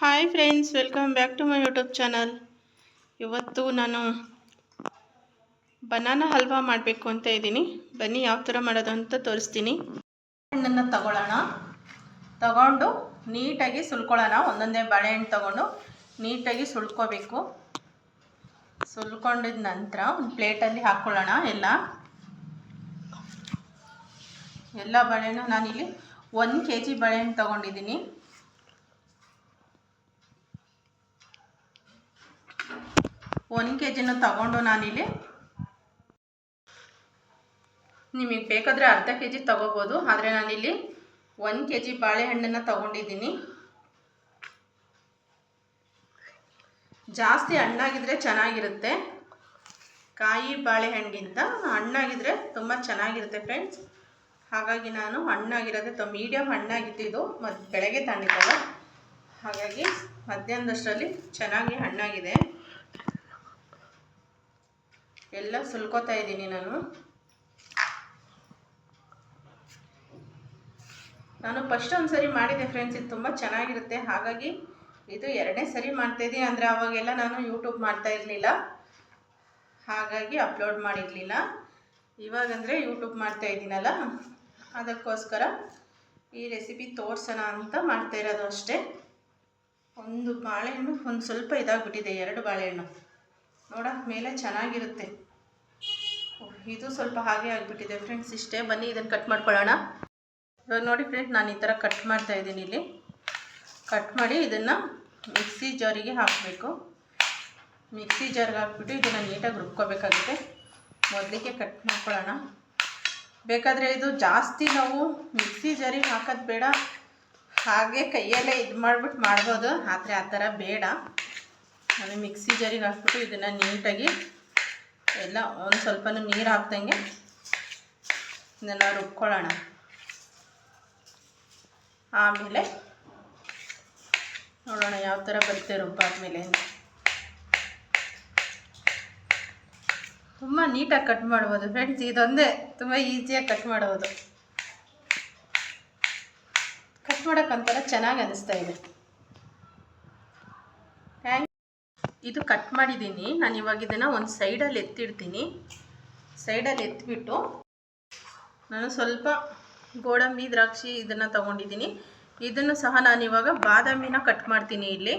Hi friends welcome back to my YouTube channel ಇವತ್ತು ನಾನು banana halwa ಮಾಡಬೇಕು ಅಂತ ಇದ್ದೀನಿ. ಬನ್ನಿ ಯಾವ ಥರ ಮಾಡೋದು ಅಂತ ತೋರಿಸ್ತೀನಿ. ಹಣ್ಣನ್ನು ತಗೊಳ್ಳೋಣ. ತಗೊಂಡು ನೀಟಾಗಿ ಸುಲ್ಕೊಳ್ಳೋಣ. ಒಂದೊಂದೇ ಬಾಳೆಹಣ್ಣು ತಗೊಂಡು ನೀಟಾಗಿ ಸುಳ್ಕೋಬೇಕು ಸುಲ್ಕೊಂಡಿದ ನಂತರ ಒಂದು ಪ್ಲೇಟಲ್ಲಿ ಹಾಕ್ಕೊಳ್ಳೋಣ ಎಲ್ಲ. ಎಲ್ಲ ಬಾಳೆಹಣ್ಣು ನಾನಿಲ್ಲಿ ಒಂದು ಕೆ ಜಿ ಬಾಳೆಹಣ್ಣು ತೊಗೊಂಡಿದ್ದೀನಿ. ಒಂದು ಕೆ ಜಿನ ತಗೊಂಡು ನಾನಿಲ್ಲಿ ನಿಮಗೆ ಬೇಕಾದರೆ ಅರ್ಧ ಕೆ ಜಿ ತಗೋಬೋದು, ಆದರೆ ನಾನಿಲ್ಲಿ ಒಂದು ಕೆ ಜಿ ಬಾಳೆಹಣ್ಣನ್ನು ತಗೊಂಡಿದ್ದೀನಿ. ಜಾಸ್ತಿ ಹಣ್ಣಾಗಿದ್ದರೆ ಚೆನ್ನಾಗಿರುತ್ತೆ. ಕಾಯಿ ಬಾಳೆಹಣ್ಣಿಗಿಂತ ಹಣ್ಣಾಗಿದ್ದರೆ ತುಂಬ ಚೆನ್ನಾಗಿರುತ್ತೆ ಫ್ರೆಂಡ್ಸ್ ಹಾಗಾಗಿ ನಾನು ಹಣ್ಣಾಗಿರೋದೇ ತ ಮೀಡಿಯಮ್ ಹಣ್ಣಾಗಿದ್ದಿದ್ದು ಮತ್ತು ಬೆಳಗ್ಗೆ ತಂದಿದ್ದಲ್ಲ. ಹಾಗಾಗಿ ಮಧ್ಯಾಹ್ನದಷ್ಟರಲ್ಲಿ ಚೆನ್ನಾಗಿ ಹಣ್ಣಾಗಿದೆ. ಎಲ್ಲ ಸುಲ್ಕೋತಾ ಇದ್ದೀನಿ ನಾನು. ನಾನು ಫಸ್ಟ್ ಒಂದು ಸರಿ ಮಾಡಿದೆ ಫ್ರೆಂಡ್ಸ್ ಇದು ತುಂಬ ಚೆನ್ನಾಗಿರುತ್ತೆ. ಹಾಗಾಗಿ ಇದು ಎರಡನೇ ಸರಿ ಮಾಡ್ತಾಯಿದ್ದೀನಿ ಅಂದರೆ ಅವಾಗೆಲ್ಲ ನಾನು ಯೂಟ್ಯೂಬ್ ಮಾಡ್ತಾ ಇರಲಿಲ್ಲ. ಹಾಗಾಗಿ ಅಪ್ಲೋಡ್ ಮಾಡಿರಲಿಲ್ಲ. ಇವಾಗಂದರೆ ಯೂಟ್ಯೂಬ್ ಮಾಡ್ತಾ ಇದ್ದೀನಲ್ಲ. ಅದಕ್ಕೋಸ್ಕರ ಈ ರೆಸಿಪಿ ತೋರಿಸೋಣ ಅಂತ ಮಾಡ್ತಾ ಇರೋದು ಅಷ್ಟೇ. ಒಂದು ಬಾಳೆಹಣ್ಣು, ಒಂದು ಸ್ವಲ್ಪ ಇದಾಗ್ಬಿಟ್ಟಿದೆ, ಎರಡು ಬಾಳೆಹಣ್ಣು. ನೋಡ, ಮೇಲೆ ಚೆನ್ನಾಗಿರುತ್ತೆ. ಇದು ಸ್ವಲ್ಪ ಹಾಗೆ ಆಗಿಬಿಟ್ಟಿದೆ ಫ್ರೆಂಡ್ಸ್ ಇಷ್ಟೇ, ಬನ್ನಿ ಇದನ್ನು ಕಟ್ ಮಾಡ್ಕೊಳ್ಳೋಣ. ನೋಡಿ ಫ್ರೆಂಡ್ಸ್ ನಾನು ಈ ಥರ ಕಟ್ ಮಾಡ್ತಾ ಇದ್ದೀನಿ ಇಲ್ಲಿ. ಕಟ್ ಮಾಡಿ ಇದನ್ನು ಮಿಕ್ಸಿ ಜಾರಿಗೆ ಹಾಕಬೇಕು. ಮಿಕ್ಸಿ ಜಾರ್ಗೆ ಹಾಕ್ಬಿಟ್ಟು ಇದನ್ನು ನೀಟಾಗಿ ರುಬ್ಕೋಬೇಕಾಗುತ್ತೆ. ಮೊದಲಿಗೆ ಕಟ್ ಮಾಡ್ಕೊಳ್ಳೋಣ. ಬೇಕಾದರೆ ಇದು ಜಾಸ್ತಿ ನಾವು ಮಿಕ್ಸಿ ಜಾರಿಗೆ ಹಾಕೋದು ಬೇಡ. ಹಾಗೆ ಕೈಯಲ್ಲೇ ಇದು ಮಾಡಿಬಿಟ್ಟು ಮಾಡ್ಬೋದು. ಆದರೆ ಆ ಥರ ಬೇಡ. ನಾನು ಮಿಕ್ಸಿ ಜಾರಿಗೆ ಹಾಕ್ಬಿಟ್ಟು ಇದನ್ನು ನೀಟಾಗಿ ಎಲ್ಲ ಒಂದು ಸ್ವಲ್ಪ ನೀರು ಹಾಕ್ದಂಗೆ ಇದನ್ನು ರುಬ್ಕೊಳ್ಳೋಣ. ಆಮೇಲೆ ನೋಡೋಣ ಯಾವ ಥರ ಬರುತ್ತೆ ರುಬ್ಬಾದ್ಮೇಲೆ ತುಂಬ ನೀಟಾಗಿ ಕಟ್ ಮಾಡ್ಬೋದು ಫ್ರೆಂಡ್ಸ್ ಇದೊಂದೇ ತುಂಬ ಈಸಿಯಾಗಿ ಕಟ್ ಮಾಡ್ಬೋದು. ಕಟ್ ಮಾಡೋಕ್ಕಂತರ ಚೆನ್ನಾಗಿ ಅನಿಸ್ತಾ ಇದೆ. ಇದು ಕಟ್ ಮಾಡಿದ್ದೀನಿ ನಾನು ಇವಾಗ ಇದನ್ನು ಒಂದು ಸೈಡಲ್ಲಿ ಎತ್ತಿಡ್ತೀನಿ. ಸೈಡಲ್ಲಿ ಎತ್ತಿಬಿಟ್ಟು ನಾನು ಸ್ವಲ್ಪ ಗೋಡಂಬಿ, ದ್ರಾಕ್ಷಿ ಇದನ್ನು ತೊಗೊಂಡಿದ್ದೀನಿ ಇದನ್ನು ಸಹ ನಾನು ಇವಾಗ ಬಾದಾಮಿನ ಕಟ್ ಮಾಡ್ತೀನಿ ಇಲ್ಲಿ.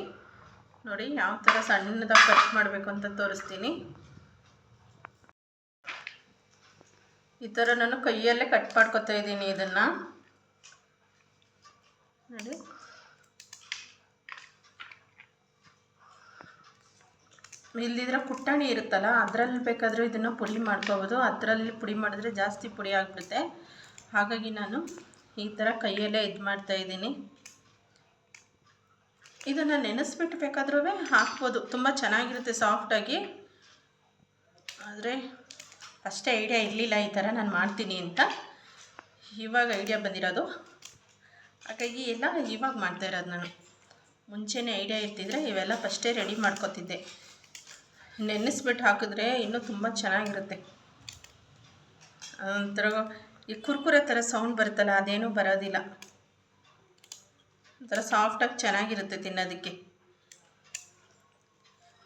ನೋಡಿ ಯಾವ ಥರ ಸಣ್ಣದಾಗಿ ಕಟ್ ಮಾಡಬೇಕು ಅಂತ ತೋರಿಸ್ತೀನಿ. ಈ ಥರ ನಾನು ಕೈಯಲ್ಲೇ ಕಟ್ ಮಾಡ್ಕೊತಾ ಇದ್ದೀನಿ ಇದನ್ನು. ನೋಡಿ. ಇಲ್ದಿದ್ರೆ ಪುಟಾಣಿ ಇರುತ್ತಲ್ಲ, ಅದರಲ್ಲಿ ಬೇಕಾದರೂ ಇದನ್ನು ಪುಡಿ ಮಾಡ್ಕೋಬೋದು. ಅದರಲ್ಲಿ ಪುಡಿ ಮಾಡಿದ್ರೆ ಜಾಸ್ತಿ ಪುಡಿ ಆಗಿಬಿಡುತ್ತೆ. ಹಾಗಾಗಿ ನಾನು ಈ ಥರ ಕೈಯಲ್ಲೇ ಇದು ಮಾಡ್ತಾಯಿದ್ದೀನಿ ಇದನ್ನು ನೆನೆಸ್ಬಿಟ್ಟು ಬೇಕಾದ್ರೂ ಹಾಕ್ಬೋದು. ತುಂಬ ಚೆನ್ನಾಗಿರುತ್ತೆ ಸಾಫ್ಟಾಗಿ. ಆದರೆ ಅಷ್ಟೇ ಐಡಿಯಾ ಇರಲಿಲ್ಲ ಈ ಥರ ನಾನು ಮಾಡ್ತೀನಿ ಅಂತ. ಇವಾಗ ಐಡಿಯಾ ಬಂದಿರೋದು. ಹಾಗಾಗಿ ಎಲ್ಲ ಇವಾಗ ಮಾಡ್ತಾ ಇರೋದು ನಾನು. ಮುಂಚೆನೇ ಐಡಿಯಾ ಇರ್ತಿದ್ರೆ ಇವೆಲ್ಲ ಫಸ್ಟೇ ರೆಡಿ ಮಾಡ್ಕೊತಿದ್ದೆ. ನೆನೆಸ್ಬಿಟ್ಟು ಹಾಕಿದ್ರೆ ಇನ್ನೂ ತುಂಬ ಚೆನ್ನಾಗಿರುತ್ತೆ. ಒಂಥರ ಈ ಕುರ್ಕುರೆ ಥರ ಸೌಂಡ್ ಬರುತ್ತಲ್ಲ, ಅದೇನೂ ಬರೋದಿಲ್ಲ. ಒಂಥರ ಸಾಫ್ಟಾಗಿ ಚೆನ್ನಾಗಿರುತ್ತೆ ತಿನ್ನೋದಕ್ಕೆ.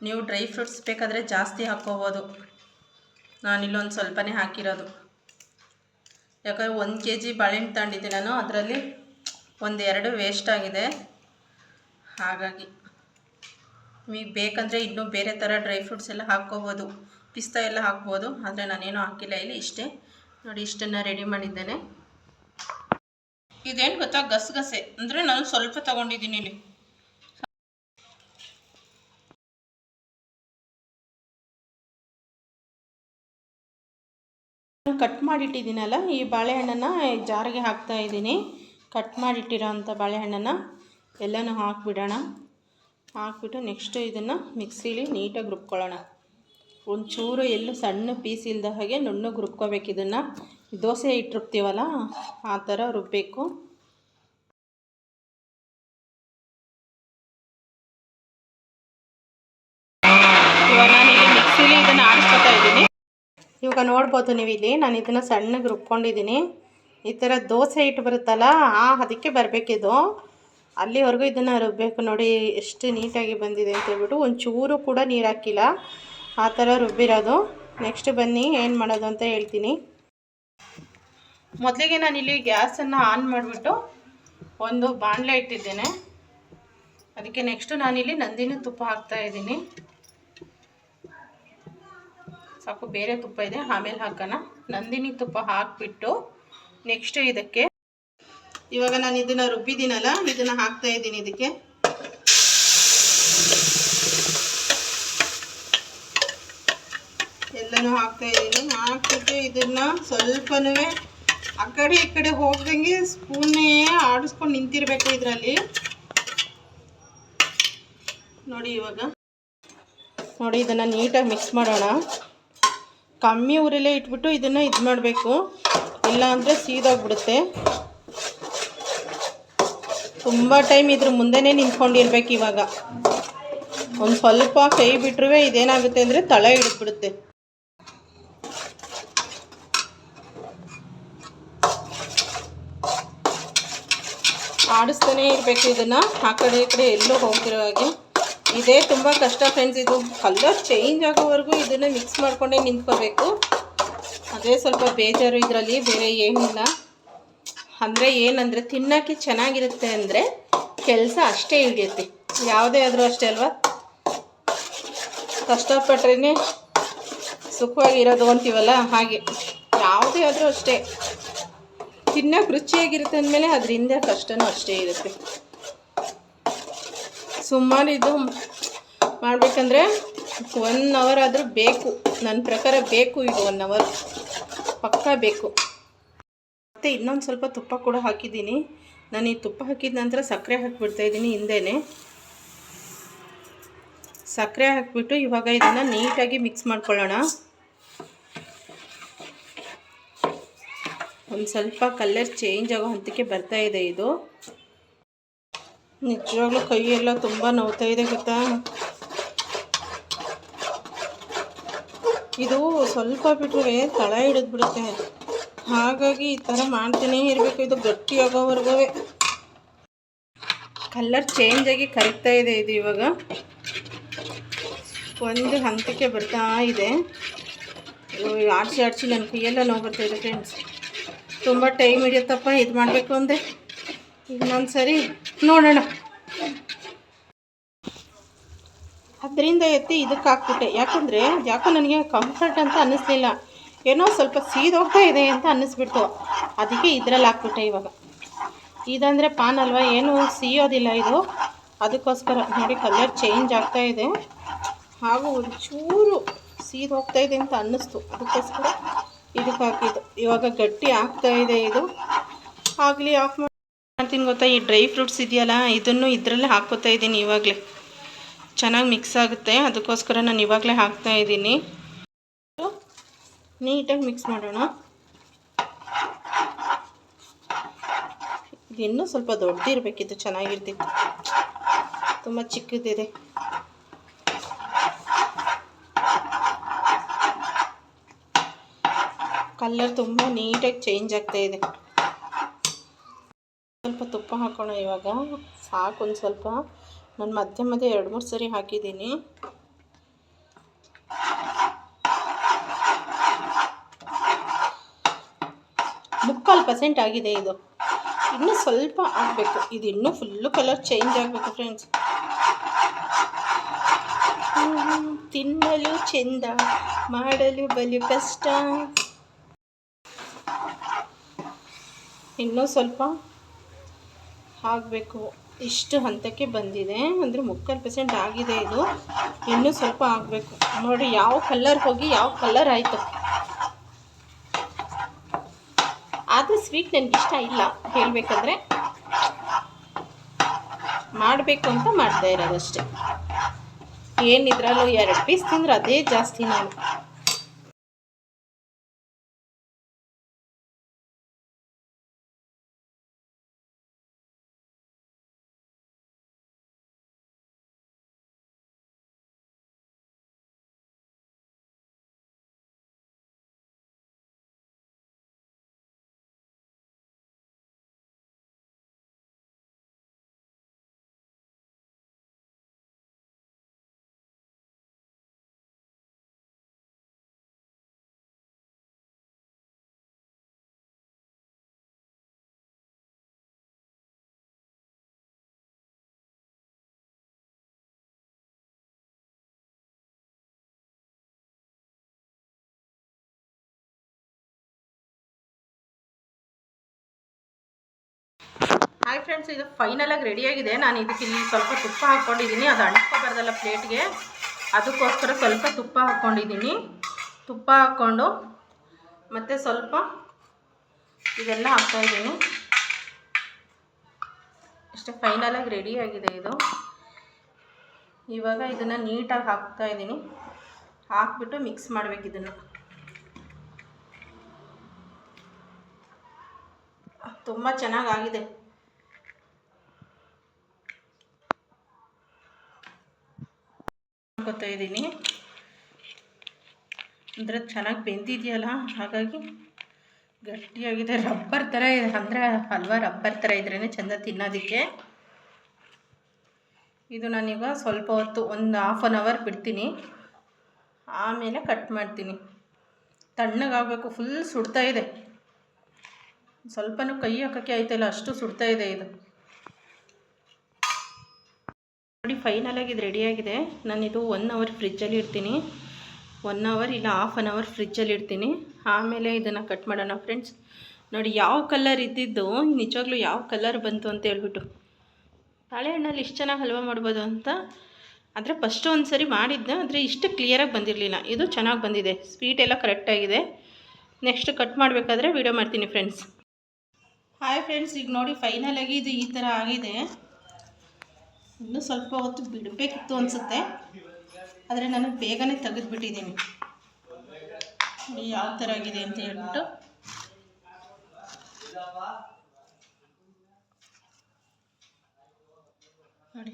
ನೀವು ಡ್ರೈ ಫ್ರೂಟ್ಸ್ ಬೇಕಾದರೆ ಜಾಸ್ತಿ ಹಾಕ್ಕೋಬೋದು ನಾನಿಲ್ಲೊಂದು ಸ್ವಲ್ಪನೇ ಹಾಕಿರೋದು. ಯಾಕಂದರೆ ಒಂದು ಕೆ ಜಿ ಬಾಳೆಹಣ್ಣು ತಗೊಂಡಿದ್ದೆ ನಾನು, ಅದರಲ್ಲಿ ಒಂದೆರಡು ವೇಸ್ಟ್ ಆಗಿದೆ. ಹಾಗಾಗಿ. ನಿಮಗೆ ಬೇಕಂದರೆ ಇನ್ನೂ ಬೇರೆ ಥರ ಡ್ರೈ ಫ್ರೂಟ್ಸ್ ಎಲ್ಲ ಹಾಕ್ಕೋಬೋದು. ಪಿಸ್ತಾ ಎಲ್ಲ ಹಾಕ್ಬೋದು. ಆದರೆ ನಾನೇನು ಹಾಕಿಲ್ಲ. ಇಲ್ಲಿ ಇಷ್ಟೇ. ನೋಡಿ, ಇಷ್ಟನ್ನು ರೆಡಿ ಮಾಡಿದ್ದೇನೆ. ಇದೇನು ಗೊತ್ತಾ? ಗಸಗಸೆ. ಅಂದರೆ ನಾನು ಸ್ವಲ್ಪ ತಗೊಂಡಿದ್ದೀನಿ ಇಲ್ಲಿ. ಕಟ್ ಮಾಡಿಟ್ಟಿದ್ದೀನಲ್ಲ, ಈ ಬಾಳೆಹಣ್ಣನ್ನು ಜಾರಿಗೆ ಹಾಕ್ತಾ ಇದ್ದೀನಿ. ಕಟ್ ಮಾಡಿಟ್ಟಿರೋ ಅಂಥ ಬಾಳೆಹಣ್ಣನ್ನು ಎಲ್ಲನೂ ಹಾಕ್ಬಿಡೋಣ. ಹಾಕ್ಬಿಟ್ಟು ನೆಕ್ಸ್ಟು ಇದನ್ನು ಮಿಕ್ಸಿಲಿ ನೀಟಾಗಿ ರುಬ್ಕೊಳ್ಳೋಣ. ಒಂಚೂರು ಎಲ್ಲೂ ಸಣ್ಣ ಪೀಸ್ ಇಲ್ದ ಹಾಗೆ ನುಣ್ಣಗೆ ರುಬ್ಕೋಬೇಕು ಇದನ್ನು. ದೋಸೆ ಹಿಟ್ಟು ರುಬ್ತೀವಲ್ಲ, ಆ ಥರ ರುಬ್ಬಬೇಕು ಇವಾಗ ನಾನಿಲ್ಲಿ ಮಿಕ್ಸಿಲಿ ಇದ್ದೀನಿ. ಇವಾಗ ನೋಡ್ಬೋದು ನೀವು ಇಲ್ಲಿ, ನಾನು ಇದನ್ನು ಸಣ್ಣಗೆ ರುಬ್ಕೊಂಡಿದ್ದೀನಿ. ಈ ಥರ ದೋಸೆ ಹಿಟ್ಟು ಬರುತ್ತಲ್ಲ, ಆ ಅದಕ್ಕೆ ಬರಬೇಕಿದು. ಅಲ್ಲಿವರೆಗೂ ಇದನ್ನು ರುಬ್ಬಬೇಕು ನೋಡಿ, ಎಷ್ಟು ನೀಟಾಗಿ ಬಂದಿದೆ ಅಂತ ಹೇಳ್ಬಿಟ್ಟು ಒಂಚೂರು ಕೂಡ ನೀರು ಹಾಕಿಲ್ಲ. ಆ ಥರ ರುಬ್ಬಿರೋದು. ನೆಕ್ಸ್ಟ್ ಬನ್ನಿ, ಏನು ಮಾಡೋದು ಅಂತ ಹೇಳ್ತೀನಿ. ಮೊದಲಿಗೆ ನಾನಿಲ್ಲಿ ಗ್ಯಾಸನ್ನು ಆನ್ ಮಾಡಿಬಿಟ್ಟು ಒಂದು ಬಾಣಲೆ ಇಟ್ಟಿದ್ದೇನೆ. ಅದಕ್ಕೆ ನೆಕ್ಸ್ಟು ನಾನಿಲ್ಲಿ ನಂದಿನಿ ತುಪ್ಪ ಹಾಕ್ತಾ ಇದ್ದೀನಿ. ಸಾಕು, ಬೇರೆ ತುಪ್ಪ ಇದೆ, ಆಮೇಲೆ ಹಾಕೋಣ. ನಂದಿನಿ ತುಪ್ಪ ಹಾಕಿಬಿಟ್ಟು ನೆಕ್ಸ್ಟ್ ಇದಕ್ಕೆ ಇವಾಗ ನಾನು ಇದನ್ನ ರುಬ್ಬಿದ್ದೀನಲ್ಲ, ಇದನ್ನ ಹಾಕ್ತಾ ಇದ್ದೀನಿ ಇದಕ್ಕೆ. ಎಲ್ಲನೂ ಹಾಕ್ತಾ ಇದ್ದೀನಿ. ಹಾಕ್ಬಿಟ್ಟು ಇದನ್ನ ಸ್ವಲ್ಪನೂ ಆ ಕಡೆ ಈ ಕಡೆ ಹೋಗ್ದಂಗೆ ಸ್ಪೂನೇ ಆಡಿಸ್ಕೊಂಡು ನಿಂತಿರಬೇಕು ಇದರಲ್ಲಿ. ನೋಡಿ ಇವಾಗ. ನೋಡಿ ಇದನ್ನು ನೀಟಾಗಿ ಮಿಕ್ಸ್ ಮಾಡೋಣ. ಕಮ್ಮಿ ಊರಲ್ಲೇ ಇಟ್ಬಿಟ್ಟು ಇದನ್ನು ಇದು ಮಾಡಬೇಕು ಇಲ್ಲ ಅಂದರೆ ಸೀದೋಗ್ಬಿಡುತ್ತೆ. ತುಂಬ ಟೈಮ್ ಇದ್ರ ಮುಂದೆನೇ ನಿಂತ್ಕೊಂಡಿರ್ಬೇಕು ಇವಾಗ. ಒಂದು ಸ್ವಲ್ಪ ಕೈ ಬಿಟ್ರುವೆ ಇದೇನಾಗುತ್ತೆ ಅಂದರೆ ತಳ ಹಿಡಿದ್ಬಿಡುತ್ತೆ ಆಡಿಸ್ತಾನೆ ಇರಬೇಕು ಇದನ್ನು. ಆ ಕಡೆ ಈ ಕಡೆ ಎಲ್ಲೂ ಹೋಗ್ತಿರೋ ಹಾಗೆ. ಇದೇ ತುಂಬ ಕಷ್ಟ ಫ್ರೆಂಡ್ಸ್ ಇದು ಕಲರ್ ಚೇಂಜ್ ಆಗೋವರೆಗೂ ಇದನ್ನು ಮಿಕ್ಸ್ ಮಾಡ್ಕೊಂಡೇ ನಿಂತ್ಕೋಬೇಕು. ಅದೇ ಸ್ವಲ್ಪ ಬೇಜಾರು ಇದರಲ್ಲಿ, ಬೇರೆ ಏನಿಲ್ಲ. ಅಂದರೆ ಏನಂದರೆ ತಿನ್ನೋಕ್ಕೆ ಚೆನ್ನಾಗಿರುತ್ತೆ ಅಂದರೆ ಕೆಲಸ ಅಷ್ಟೇ ಹಿಡಿಯುತ್ತೆ. ಯಾವುದೇ ಆದರೂ ಅಷ್ಟೇ ಅಲ್ವಾ? ಕಷ್ಟಪಟ್ರೇ ಸುಖವಾಗಿರೋದು ಅಂತೀವಲ್ಲ? ಹಾಗೆ. ಯಾವುದೇ ಆದರೂ ಅಷ್ಟೇ. ತಿನ್ನೋಕೆ ರುಚಿಯಾಗಿರುತ್ತೆ ಅಂದಮೇಲೆ ಅದರಿಂದ ಕಷ್ಟನೂ ಅಷ್ಟೇ ಇರುತ್ತೆ. ಸುಮಾರು ಇದು ಮಾಡಬೇಕಂದ್ರೆ ಒನ್ ಅವರ್ ಆದರೂ ಬೇಕು. ನನ್ನ ಪ್ರಕಾರ ಬೇಕು ಇದು ಒನ್ ಅವರ್ ಪಕ್ಕ ಬೇಕು. ಮತ್ತು ಇನ್ನೊಂದು ಸ್ವಲ್ಪ ತುಪ್ಪ ಕೂಡ ಹಾಕಿದ್ದೀನಿ. ನಾನು ಈ ತುಪ್ಪ ಹಾಕಿದ ನಂತರ ಸಕ್ಕರೆ ಹಾಕಿಬಿಡ್ತಾ ಇದ್ದೀನಿ ಹಿಂದೆನೇ. ಸಕ್ಕರೆ ಹಾಕಿಬಿಟ್ಟು ಇವಾಗ ಇದನ್ನು ನೀಟಾಗಿ ಮಿಕ್ಸ್ ಮಾಡ್ಕೊಳ್ಳೋಣ. ಒಂದು ಸ್ವಲ್ಪ ಕಲರ್ ಚೇಂಜ್ ಆಗೋ ಹಂತಕ್ಕೆ ಬರ್ತಾ ಇದೆ ಇದು. ನಿಜವಾಗ್ಲೂ ಕೈಯೆಲ್ಲ ತುಂಬ ನೋವ್ತಾ ಇದೆ ಗೊತ್ತಾ? ಇದು ಸ್ವಲ್ಪ ಬಿಟ್ಟರೆ ತಳ ಹಿಡಿದ್ಬಿಡುತ್ತೆ. ಹಾಗಾಗಿ ಈ ಥರ ಮಾಡ್ತಾನೇ ಇರಬೇಕು. ಇದು ಗಟ್ಟಿ ಆಗೋವರೆಗೂ ಕಲರ್ ಚೇಂಜ್ ಆಗಿ ಕರಿತಾ ಇದೆ ಇದು ಇವಾಗ. ಒಂದು ಹಂತಕ್ಕೆ ಬರ್ತಾ ಇದೆ. ಆಡ್ಸಿ ಆಡ್ಸಿ ನನ್ನ ಕೈಯೆಲ್ಲ ನೋವು ಬರ್ತಾ ಇದೆ ಫ್ರೆಂಡ್ಸ್ ತುಂಬ ಟೈಮ್ ಹಿಡಿಯುತ್ತಪ್ಪ, ಇದು ಮಾಡಬೇಕು ಅಂದೆ. ಇನ್ನೊಂದು ಸರಿ ನೋಡೋಣ. ಅದರಿಂದ ಎತ್ತಿ ಇದಕ್ಕೆ ಹಾಕ್ಬಿಟ್ಟೆ ಯಾಕಂದರೆ ಯಾಕೋ ನನಗೆ ಕಂಫರ್ಟ್ ಅಂತ ಅನ್ನಿಸ್ಲಿಲ್ಲ. ಏನೋ ಸ್ವಲ್ಪ ಸೀದೋಗ್ತಾ ಇದೆ ಅಂತ ಅನ್ನಿಸ್ಬಿಡ್ತು. ಅದಕ್ಕೆ ಇದರಲ್ಲಿ ಹಾಕ್ಬಿಟ್ಟೆ ಇವಾಗ. ಇದಂದರೆ ಪಾನ್ ಅಲ್ವಾ? ಏನು ಸಿಯೋದಿಲ್ಲ ಇದು. ಅದಕ್ಕೋಸ್ಕರ ನೋಡಿ ಕಲರ್ ಚೇಂಜ್ ಆಗ್ತಾ ಇದೆ. ಹಾಗೂ ಒಂಚೂರು ಸೀದೋಗ್ತಾ ಇದೆ ಅಂತ ಅನ್ನಿಸ್ತು. ಅದಕ್ಕೋಸ್ಕರ ಇದಕ್ಕೆ ಹಾಕಿದ್ದು. ಇವಾಗ ಗಟ್ಟಿ ಆಗ್ತಾ ಇದೆ ಇದು. ಆಗಲಿ, ಆಫ್ ಮಾಡ್ತೀನಿ ಗೊತ್ತಾ? ಈ ಡ್ರೈ ಫ್ರೂಟ್ಸ್ ಇದೆಯಲ್ಲ, ಇದನ್ನು ಇದರಲ್ಲೇ ಹಾಕೋತಾ ಇದ್ದೀನಿ ಇವಾಗಲೇ. ಚೆನ್ನಾಗಿ ಮಿಕ್ಸ್ ಆಗುತ್ತೆ. ಅದಕ್ಕೋಸ್ಕರ ನಾನು ಇವಾಗಲೇ ಹಾಕ್ತಾ ಇದ್ದೀನಿ. ನೀಟಾಗಿ ಮಿಕ್ಸ್ ಮಾಡೋಣ. ಇನ್ನೂ ಸ್ವಲ್ಪ ದೊಡ್ಡದಿರಬೇಕಿತ್ತು ಚೆನ್ನಾಗಿರ್ತಿತ್ತು. ತುಂಬ ಚಿಕ್ಕದಿದೆ. ಕಲ್ಲರ್ ತುಂಬ ನೀಟಾಗಿ ಚೇಂಜ್ ಆಗ್ತಾ ಇದೆ. ಸ್ವಲ್ಪ ತುಪ್ಪ ಹಾಕೋಣ ಇವಾಗ. ಸಾಕು ಒಂದು ಸ್ವಲ್ಪ. ನಾನು ಮಧ್ಯೆ ಮಧ್ಯೆ ಎರಡು ಮೂರು ಸರಿ ಹಾಕಿದ್ದೀನಿ. ಮುಕ್ಕಾಲು ಪರ್ಸೆಂಟ್ ಆಗಿದೆ ಇದು. ಇನ್ನೂ ಸ್ವಲ್ಪ ಆಗಬೇಕು. ಇದು ಇನ್ನೂ ಫುಲ್ಲು ಕಲರ್ ಚೇಂಜ್ ಆಗಬೇಕು ಫ್ರೆಂಡ್ಸ್ ತಿನ್ನಲು ಚೆಂದ, ಮಾಡಲು ಬಲು ಕಷ್ಟ. ಇನ್ನೂ ಸ್ವಲ್ಪ ಆಗಬೇಕು. ಇಷ್ಟು ಹಂತಕ್ಕೆ ಬಂದಿದೆ. ಅಂದರೆ ಮುಕ್ಕಾಲು ಪರ್ಸೆಂಟ್ ಆಗಿದೆ ಇದು. ಇನ್ನೂ ಸ್ವಲ್ಪ ಆಗಬೇಕು. ನೋಡಿ, ಯಾವ ಕಲ್ಲರ್ ಹೋಗಿ ಯಾವ ಕಲರ್ ಆಯಿತು. ಆದರೆ ಸ್ವೀಟ್ ನನಗೆ ಇಷ್ಟ ಇಲ್ಲ. ಹೇಳಬೇಕಂದ್ರೆ ಮಾಡಬೇಕು ಅಂತ ಮಾಡ್ತಾ ಇರೋದಷ್ಟೇ. ಏನಿದ್ರಲ್ಲೂ ಎರಡು ಪೀಸ್ ತಿಂದ್ರೆ ಅದೇ ಜಾಸ್ತಿ ನಾನು. ಹಾಯ್ ಫ್ರೆಂಡ್ಸ್ ಇದು ಫೈನಲಾಗಿ ರೆಡಿಯಾಗಿದೆ ನಾನು ಇದಕ್ಕೆ ಇಲ್ಲಿ ಸ್ವಲ್ಪ ತುಪ್ಪ ಹಾಕ್ಕೊಂಡಿದ್ದೀನಿ. ಅದು ಅಂಟ್ಕೊಬಾರ್ದಲ್ಲ ಪ್ಲೇಟ್ಗೆ ಅದಕ್ಕೋಸ್ಕರ ಸ್ವಲ್ಪ ತುಪ್ಪ ಹಾಕ್ಕೊಂಡಿದ್ದೀನಿ. ತುಪ್ಪ ಹಾಕ್ಕೊಂಡು ಮತ್ತು ಸ್ವಲ್ಪ ಇದೆಲ್ಲ ಹಾಕ್ತಾಯಿದ್ದೀನಿ ಅಷ್ಟೇ ಫೈನಲಾಗಿ ರೆಡಿಯಾಗಿದೆ ಇದು. ಇವಾಗ ಇದನ್ನು ನೀಟಾಗಿ ಹಾಕ್ತಾ ಇದ್ದೀನಿ. ಹಾಕ್ಬಿಟ್ಟು ಮಿಕ್ಸ್ ಮಾಡಬೇಕು ಇದನ್ನು. ತುಂಬ ಚೆನ್ನಾಗಾಗಿದೆ. ಹಾಕೋತಾ ಇದ್ದೀನಿ. ಅಂದರೆ ಚೆನ್ನಾಗಿ ಬೆಂದಿದೆಯಲ್ಲ, ಹಾಗಾಗಿ ಗಟ್ಟಿಯಾಗಿದೆ. ರಬ್ಬರ್ ಥರ ಇದೆ. ಅಂದರೆ ಹಲ್ವಾ ರಬ್ಬರ್ ಥರ ಇದ್ರೇ ಚೆಂದ ತಿನ್ನೋದಕ್ಕೆ. ಇದು ನಾನೀಗ ಸ್ವಲ್ಪ ಹೊತ್ತು, ಒಂದು ಹಾಫ್ ಆನ್ ಅವರ್ ಬಿಡ್ತೀನಿ. ಆಮೇಲೆ ಕಟ್ ಮಾಡ್ತೀನಿ. ತಣ್ಣಗಾಗಬೇಕು. ಫುಲ್ ಸುಡ್ತಾ ಇದೆ. ಸ್ವಲ್ಪನೂ ಕೈ ಹಾಕೋಕ್ಕೆ ಆಯ್ತಲ್ಲ. ಅಷ್ಟು ಸುಡ್ತಾ ಇದೆ ಇದು ನೋಡಿ ಫೈನಲಾಗಿ ಇದು ರೆಡಿಯಾಗಿದೆ ನಾನಿದು ಒನ್ ಅವರ್ ಫ್ರಿಜ್ಜಲ್ಲಿ ಇಡ್ತೀನಿ. ಒನ್ ಅವರ್ ಇಲ್ಲ ಹಾಫ್ ಆನ್ ಅವರ್ ಫ್ರಿಜ್ಜಲ್ಲಿ ಇಡ್ತೀನಿ. ಆಮೇಲೆ ಇದನ್ನು ಕಟ್ ಮಾಡೋಣ ಫ್ರೆಂಡ್ಸ್ ನೋಡಿ ಯಾವ ಕಲರ್ ಇದ್ದಿದ್ದು, ನಿಜವಾಗ್ಲೂ ಯಾವ ಕಲರ್ ಬಂತು ಅಂತ ಹೇಳ್ಬಿಟ್ಟು. ಬಾಳೆಹಣ್ಣಲ್ಲಿ ಇಷ್ಟು ಚೆನ್ನಾಗಿ ಹಲ್ವ ಮಾಡ್ಬೋದು ಅಂತ. ಆದರೆ ಫಸ್ಟು ಒಂದು ಸರಿ ಮಾಡಿದ್ದೆ, ಆದರೆ ಇಷ್ಟು ಕ್ಲಿಯರಾಗಿ ಬಂದಿರಲಿಲ್ಲ. ಇದು ಚೆನ್ನಾಗಿ ಬಂದಿದೆ. ಸ್ವೀಟ್ ಎಲ್ಲ ಕರೆಕ್ಟಾಗಿದೆ ನೆಕ್ಸ್ಟ್ ಕಟ್ ಮಾಡಬೇಕಾದ್ರೆ ವೀಡಿಯೋ ಮಾಡ್ತೀನಿ ಫ್ರೆಂಡ್ಸ್ ಹಾಯ್ ಫ್ರೆಂಡ್ಸ್ ಈಗ ನೋಡಿ ಫೈನಲಾಗಿ ಇದು ಈ ಥರ ಆಗಿದೆ. ಇನ್ನೂ ಸ್ವಲ್ಪ ಹೊತ್ತು ಬಿಡಬೇಕಿತ್ತು ಅನಿಸುತ್ತೆ. ಆದರೆ ನಾನು ಬೇಗನೆ ತೆಗೆದುಬಿಟ್ಟಿದ್ದೀನಿ. ಯಾವ ಥರ ಆಗಿದೆ ಅಂತ ಹೇಳ್ಬಿಟ್ಟು. ನೋಡಿ.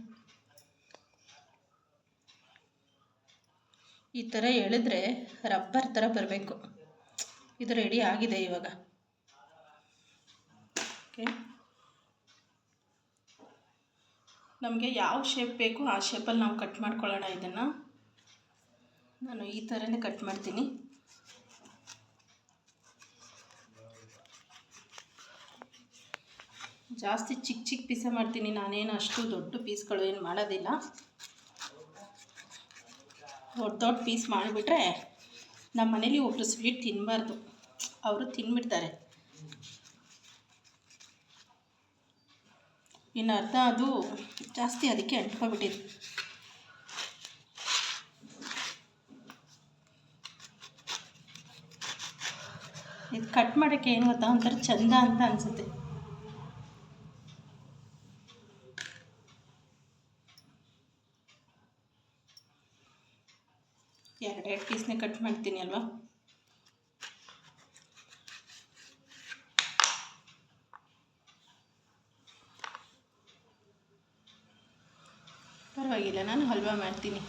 ಈ ಥರ ಹೇಳಿದ್ರೆ ರಬ್ಬರ್ ಥರ ಬರಬೇಕು. ಇದು ರೆಡಿ ಆಗಿದೆ ಇವಾಗ. ಓಕೆ ನಮಗೆ ಯಾವ ಶೇಪ್ ಬೇಕು ಆ ಶೇಪಲ್ಲಿ ನಾವು ಕಟ್ ಮಾಡ್ಕೊಳ್ಳೋಣ ಇದನ್ನು. ನಾನು ಈ ಥರನೇ ಕಟ್ ಮಾಡ್ತೀನಿ. ಜಾಸ್ತಿ ಚಿಕ್ಕ ಚಿಕ್ಕ ಪೀಸೆ ಮಾಡ್ತೀನಿ. ನಾನೇನು ಅಷ್ಟು ದೊಡ್ಡ ಪೀಸ್ಗಳು ಏನು ಮಾಡೋದಿಲ್ಲ. ದೊಡ್ಡ ದೊಡ್ಡ ಪೀಸ್ ಮಾಡಿಬಿಟ್ರೆ ನಮ್ಮ ಮನೇಲಿ ಒಬ್ಬರು ಸ್ವೀಟ್ ತಿನ್ನಬಾರ್ದು ಅವರು ತಿನ್ಬಿಡ್ತಾರೆ. ಇನ್ನು ಅರ್ಧ ಅದು ಜಾಸ್ತಿ ಅದಕ್ಕೆ ಅಂಟ್ಕೊಬಿಟ್ಟಿದೆ ಇದು ಕಟ್ ಮಾಡೋಕ್ಕೆ ಏನು ಗೊತ್ತಾ? ಒಂಥರ ಚಂದ ಅಂತ ಅನಿಸುತ್ತೆ ಎರಡೆರಡು ಪೀಸ್ನೇ ಕಟ್ ಮಾಡ್ತೀನಿ ಅಲ್ವಾ ಪರವಾಗಿಲ್ಲ ನಾನು ಮಾಡ್ತೀನಿ.